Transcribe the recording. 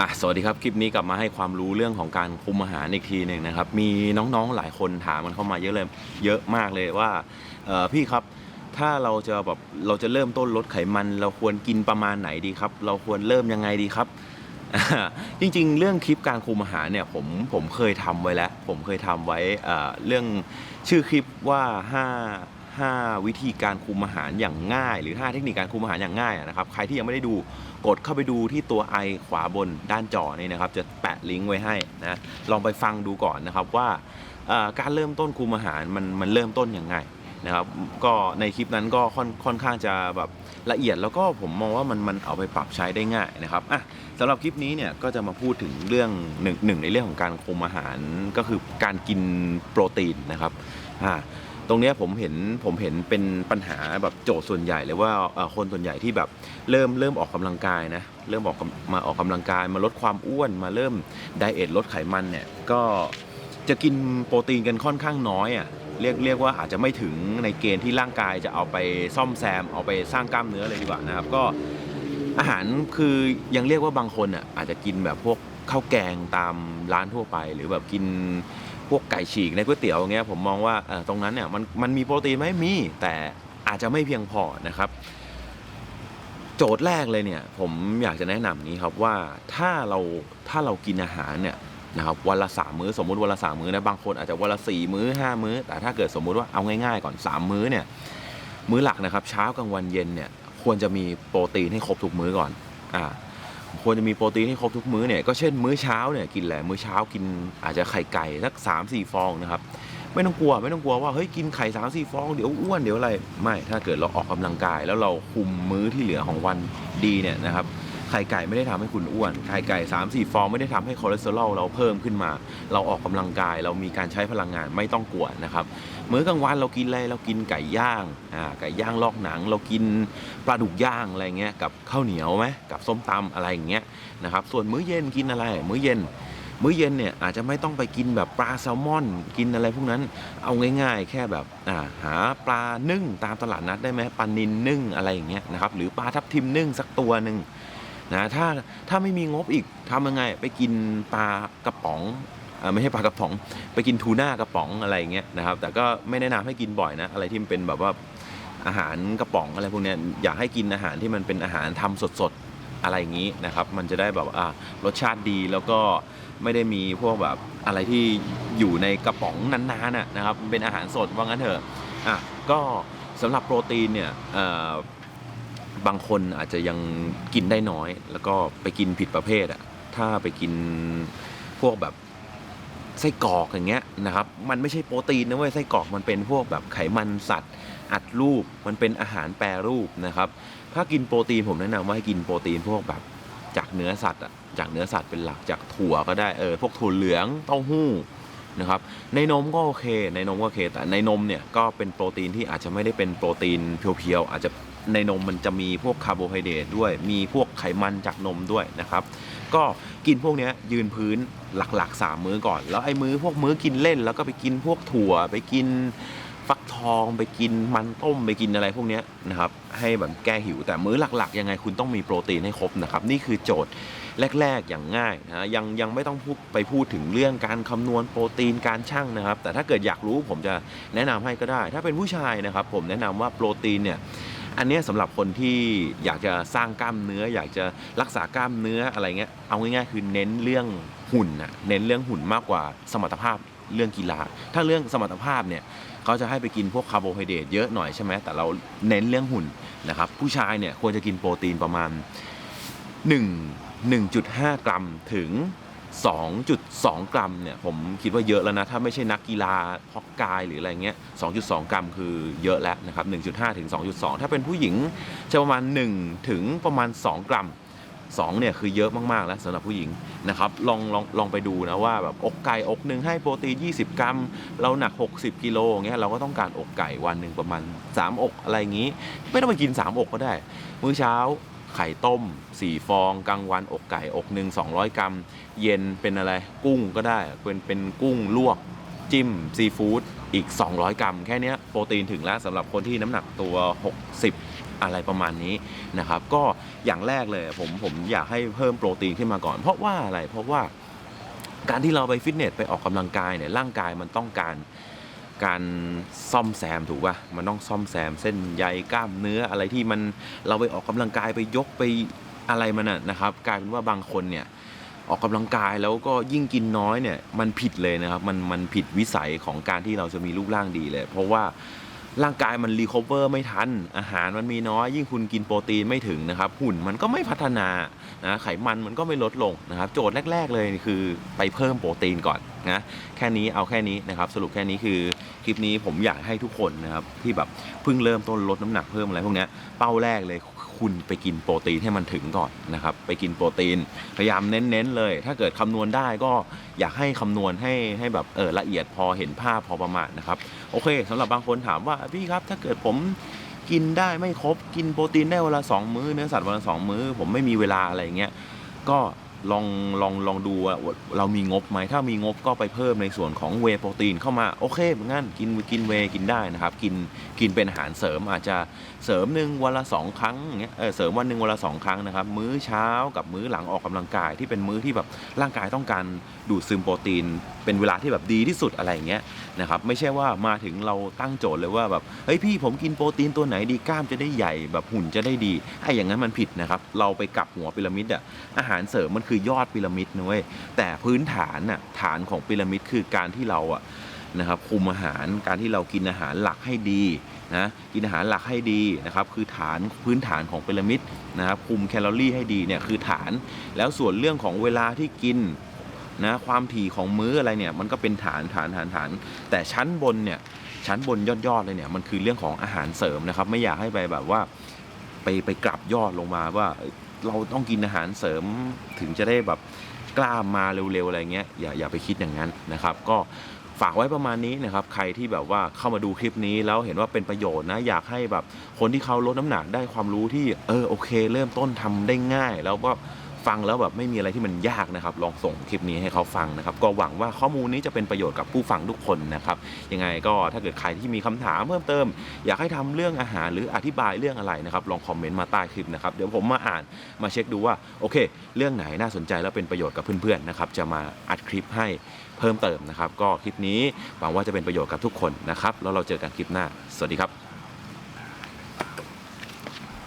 อะสวัสดีครับ คลิปนี้กลับมาให้ความรู้เรื่องของการคุมอาหารอีกทีหนึ่งนะครับ มีน้องๆหลายคนถามมันเข้ามาเยอะเลย เยอะมากเลยว่าพี่ครับ ถ้าเราจะแบบเราจะเริ่มต้นลดไขมัน เราควรกินประมาณไหนดีครับ เราควรเริ่มยังไงดีครับจริงๆ เรื่องคลิปการคุมอาหารเนี่ยผมผมเคยทำไว้แล้ว ผมเคยทำไว้เอ่อเรื่องชื่อคลิปว่า 5 5 วิธีการคุมอาหารอย่างง่าย หรือ 5 เทคนิคการคุมอาหารอย่างง่ายนะครับใครที่ยังไม่ได้ดูกดเข้าไปดูที่ตัวไอขวาบนด้านจอนี่นะครับจะแปะลิงก์ไว้ให้นะลองไปฟังดูก่อนนะครับว่าการเริ่มต้นคุมอาหารมันมันเริ่มต้นยังไงนะครับก็ในคลิปนั้นก็ค่อนค่อนข้างจะแบบละเอียดแล้วก็ผมมองว่ามันมันเอาไปปรับใช้ได้ง่ายนะครับอะสำหรับคลิปนี้เนี่ยก็จะมาพูดถึงเรื่องหนึ่งหนึ่งในเรื่องของการคุมอาหารก็คือการกินโปรตีนนะครับอ่า ตรงเนี้ยผมเห็นผมเห็นเป็นปัญหาแบบโจทย์ส่วนใหญ่เลยว่าเอ่อคนส่วนใหญ่ที่แบบเริ่มเริ่มออกกำลังกายนะเริ่มออกกำมาออกกำลังกายมาลดความอ้วนมาเริ่มไดเอทลดไขมันเนี่ยก็จะกินโปรตีนกันค่อนข้างน้อยอะเรียกเรียกว่าอาจจะไม่ถึงในเกณฑ์ที่ร่างกายจะเอาไปซ่อมแซมเอาไปสร้างกล้ามเนื้อเลยดีกว่านะครับก็ อาหารคือยังเรียกว่าบางคนอะอาจจะกินแบบพวกข้าวแกงตามร้านทั่วไป หรือแบบกิน พวกไก่ฉีกในก๋วยเตี๋ยวอย่างเงี้ยผมมองว่าตรงนั้นเนี่ยมันมันมีโปรตีนไหมมี แต่อาจจะไม่เพียงพอนะครับ โจทย์แรกเลยเนี่ย ผมอยากจะแนะนำนี้ครับว่าถ้าเราถ้าเรากินอาหารเนี่ยนะครับวันละสามมื้อสมมุติวันละสามมื้อนะบางคนอาจจะวันละสี่มื้อห้ามื้อ แต่ถ้าเกิดสมมุติว่าเอาง่ายๆก่อนสามมื้อเนี่ยมื้อหลักนะครับเช้ากลางวันเย็นเนี่ยควรจะมีโปรตีนให้ครบทุกมื้อก่อนอ่า ควรจะมีโปรตีนให้ครบทุกมื้อเนี่ยก็เช่นมื้อเช้าเนี่ยกินแหละมื้อเช้ากินอาจจะไข่ไก่สักสามสี่ฟองนะครับไม่ต้องกลัวไม่ต้องกลัวว่าเฮ้ยกินไข่สามสี่ฟองเดี๋ยวอ้วนเดี๋ยวอะไรไม่ถ้าเกิดเราออกกำลังกาย แล้วเราคุมมื้อที่เหลือของวันดีเนี่ยนะครับ ไข่ไก่ไม่ได้ทำให้คุณอ้วน ไข่ไก่3 4ฟองไม่ได้ทำให้คอเลสเตอรอลเราเพิ่มขึ้นมา เราออกกำลังกาย เรามีการใช้พลังงานไม่ต้องกลัวนะครับ มื้อกลางวันเรากินอะไร เรากินไก่ย่างอ่าไก่ย่างลอกหนัง เรากินปลาดุกย่างอะไรเงี้ย กับข้าวเหนียวไหมกับส้มตำอะไรอย่างเงี้ยนะครับ ส่วนมื้อเย็นกินอะไร มื้อเย็นมื้อเย็นเนี่ยอาจจะไม่ต้องไปกินแบบปลาแซลมอน กินอะไรพวกนั้นเอาง่ายๆ แค่แบบาหาปลานึ่งตามตลาดนัดได้ไหมปลานินนึ่งอะไรอย่างเงี้ยนะครับหรือปลาทับทิมนึ่งสักตัวหนึ่ง นะถ้าถ้าไม่มีงบอีกทำยังไง ไปกินปลากระป๋องไม่ใช่ปลากระป๋อง ไปกินทูน่ากระป๋องอะไรอย่างเงี้ยนะครับ แต่ก็ไม่แนะนำให้กินบ่อยนะอะไรที่มันเป็นแบบว่าอาหารกระป๋องอะไรพวกเนี้ยอยากให้กินอาหารที่มันเป็นอาหารทำสดๆอะไรอย่างงี้นะครับ มันจะได้แบบอ่ารสชาติดีแล้วก็ไม่ได้มีพวกแบบอะไรที่อยู่ในกระป๋องนานๆน่ะนะครับเป็นอาหารสดว่างั้นเถอะอะก็สำหรับโปรตีนเนี่ยอ่อ บางคนอาจจะยังกินได้น้อย แล้วก็ไปกินผิดประเภทอะถ้าไปกินพวกแบบไส้กรอกอย่างเงี้ยนะครับ มันไม่ใช่โปรตีนนะเว้ยไส้กรอกมันเป็นพวกแบบไขมันสัตว์ อัดรูปมันเป็นอาหารแปรรูปนะครับ ถ้ากินโปรตีนผมแนะนำว่าให้กินโปรตีนพวกแบบจากเนื้อสัตว์อะจากเนื้อสัตว์เป็นหลักจากถั่วก็ได้เออพวกถั่วเหลืองเต้าหู้นะครับในนมก็โอเคในนมก็โอเคแต่ในนมเนี่ยก็เป็นโปรตีนที่อาจจะไม่ได้เป็นโปรตีนเพียวๆอาจจะ ในนมมันจะมีพวกคาร์โบไฮเดรตด้วย มีพวกไขมันจากนมด้วยนะครับ ก็กินพวกนี้ยืนพื้นหลักๆ 3 มื้อก่อน แล้วไอ้มื้อพวกมื้อกินเล่น แล้วก็ไปกินพวกถั่วไปกินฟักทองไปกินมันต้มไปกินอะไรพวกนี้นะครับให้แบบแก้หิวแต่มื้อหลักๆ ยังไงคุณต้องมีโปรตีนให้ครบนะครับ นี่คือโจทย์แรก ๆ อย่างง่ายนะยังยังไม่ต้องพูดไปพูดถึงเรื่องการคำนวณโปรตีนการชั่งนะครับ แต่ถ้าเกิดอยากรู้ผมจะแนะนำให้ก็ได้ ถ้าเป็นผู้ชายนะครับ ผมแนะนำว่าโปรตีนเนี่ย อันนี้ยสำหรับคนที่อยากจะสร้างกล้ามเนื้อ อยากจะรักษากล้ามเนื้ออะไรเงี้ยเอาง่ายๆคือเน้นเรื่องหุ่นนะเน้นเรื่องหุ่นมากกว่าสมรรถภาพเรื่องกีฬา ถ้าเรื่องสมรรถภาพเนี่ยเขาจะให้ไปกินพวกคาร์โบไฮเดรตเยอะหน่อยใช่ไหมแต่เราเน้นเรื่องหุ่นนะครับผู้ชายเนี่ยควรจะกินโปรตีนประมาณ 1 1.5 กรัมถึง 2.2 กรัมเนี่ยผมคิดว่าเยอะแล้วนะ ถ้าไม่ใช่นักกีฬาเพาะกายหรืออะไรเงี้ย 2.2 กรัมคือเยอะแล้วนะครับ 1.5 ถึง 2.2 ถ้าเป็นผู้หญิงจะประมาณ 1 ถึงประมาณ 2 กรัม2เนี่ยคือเยอะมาก ๆ แล้วสำหรับผู้หญิงนะครับลองลองลองไปดูนะว่าแบบอกไก่อกหนึ่งให้โปรตีน 20 กรัม เราหนัก 60 กิโลเงี้ยเราก็ต้องการอกไก่วันหนึ่งประมาณ 3 อกอะไรอย่างนี้ ไม่ต้องไปกิน 3 อกก็ได้ มื้อเช้า ไข่ต้ม 4 ฟองกลางวันอกไก่อกหนึ่ง200 กรัม เย็นเป็นอะไรกุ้งก็ได้เป็นเป็นกุ้งลวกจิ้มซีฟู้ดอีก 200 กรัม แค่นี้โปรตีนถึงแล้วสำหรับคนที่น้ำหนักตัว 60 อะไรประมาณนี้นะครับ ก็อย่างแรกเลยผมผมอยากให้เพิ่มโปรตีนขึ้นมาก่อน เพราะว่าอะไรเพราะว่าการที่เราไปฟิตเนสไปออกกำลังกายเนี่ยร่างกายมันต้องการ การซ่อมแซมถูกป่ะมันต้องซ่อมแซมเส้นใยกล้ามเนื้ออะไรที่มันเราไปออกกำลังกายไปยกไปอะไรมันนะนะครับกลายเป็นว่าบางคนเนี่ยออกกำลังกายแล้วก็ยิ่งกินน้อยเนี่ยมันผิดเลยนะครับมันมันผิดวิสัยของการที่เราจะมีรูปร่างดีเลย เพราะว่า ร่างกายมันรีคอเวอร์ไม่ทัน อาหารมันมีน้อย ยิ่งคุณกินโปรตีนไม่ถึงนะครับ หุ่นมันก็ไม่พัฒนานะไขมันมันก็ไม่ลดลงนะครับ โจทย์แรก ๆ เลยคือไปเพิ่มโปรตีนก่อนนะแค่นี้เอาแค่นี้นะครับ สรุปแค่นี้คือคลิปนี้ผมอยากให้ทุกคนนะครับที่แบบเพิ่งเริ่มต้นลดน้ำหนักเพิ่มอะไรพวกเนี้ยเป้าแรกเลย คุณไปกินโปรตีนให้มันถึงก่อนนะครับ ไปกินโปรตีน พยายามเน้นๆเลย ถ้าเกิดคำนวณได้ก็อยากให้คำนวณให้ให้แบบเออละเอียดพอเห็นภาพพอประมาณนะครับโอเคสำหรับบางคนถามว่าพี่ครับถ้าเกิดผมกินได้ไม่ครบกินโปรตีนได้วันละสองมื้อเนื้อสัตว์วันละสองมื้อ ผมไม่มีเวลาอะไรเงี้ยก็ ลองลองลองดูว่าเรามีงบไหมถ้ามีงบก็ไปเพิ่มในส่วนของเวโปรตีนเข้ามาโอเคเหมือนกันกินกินเวกินได้นะครับ กินกินเป็นอาหารเสริมอาจจะเสริมหนึ่งวันละสองครั้งอย่างเงี้ยเออเสริมวันหนึ่งวันละสองครั้งนะครับ มื้อเช้ากับมื้อหลังออกกำลังกายที่เป็นมื้อที่แบบร่างกายต้องการดูดซึมโปรตีน เป็นเวลาที่แบบดีที่สุดอะไรเงี้ยนะครับไม่ใช่ว่ามาถึงเราตั้งโจทย์เลยว่าแบบเฮ้ยพี่ผมกินโปรตีนตัวไหนดีกล้ามจะได้ใหญ่แบบหุ่นจะได้ดีไอ้อย่างนั้นมันผิดนะครับเราไปกลับหัวพีระมิดอะอาหารเสริมมันคือยอดพีระมิดนะเว้ยแต่พื้นฐานน่ะฐานของพีระมิดคือการที่เราอะนะครับคุมอาหารการที่เรากินอาหารหลักให้ดีนะกินอาหารหลักให้ดีนะครับคือฐานพื้นฐานของพีระมิดนะครับคุมแคลอรี่ให้ดีเนี่ยคือฐานแล้วส่วนเรื่องของเวลาที่กินนะความถี่ของมื้ออะไรเนี่ยมันก็เป็นฐานฐานฐานฐาน แต่ชั้นบนเนี่ยชั้นบนยอดยอดๆเลยเนี่ยมันคือเรื่องของอาหารเสริมนะครับ ไม่อยากให้ไปแบบว่า ไปไปกลับยอดลงมาว่าเราต้องกินอาหารเสริมถึงจะได้แบบกล้ามมาเร็วๆอะไรเงี้ยอย่าอย่าไปคิดอย่างนั้นนะครับ ก็ฝากไว้ประมาณนี้นะครับ ใครที่แบบว่าเข้ามาดูคลิปนี้แล้วเห็นว่าเป็นประโยชน์นะ อยากให้แบบคนที่เขาลดน้ำหนักได้ความรู้ที่เออโอเค เริ่มต้นทำได้ง่ายแล้วก็ ฟังแล้วแบบไม่มีอะไรที่มันยากนะครับ ลองส่งคลิปนี้ให้เขาฟังนะครับ ก็หวังว่าข้อมูลนี้จะเป็นประโยชน์กับผู้ฟังทุกคนนะครับยังไงก็ถ้าเกิดใครที่มีคำถามเพิ่มเติม อยากให้ทำเรื่องอาหารหรืออธิบายเรื่องอะไรนะครับ ลองคอมเมนต์มาใต้คลิปนะครับเดี๋ยวผมมาอ่านมาเช็คดูว่าโอเค เรื่องไหนน่าสนใจแล้วเป็นประโยชน์กับเพื่อนๆนะครับจะมาอัดคลิปให้เพิ่มเติมนะครับ ก็คลิปนี้หวังว่าจะเป็นประโยชน์กับทุกคนนะครับแล้วเราเจอกันคลิปหน้า สวัสดีครับ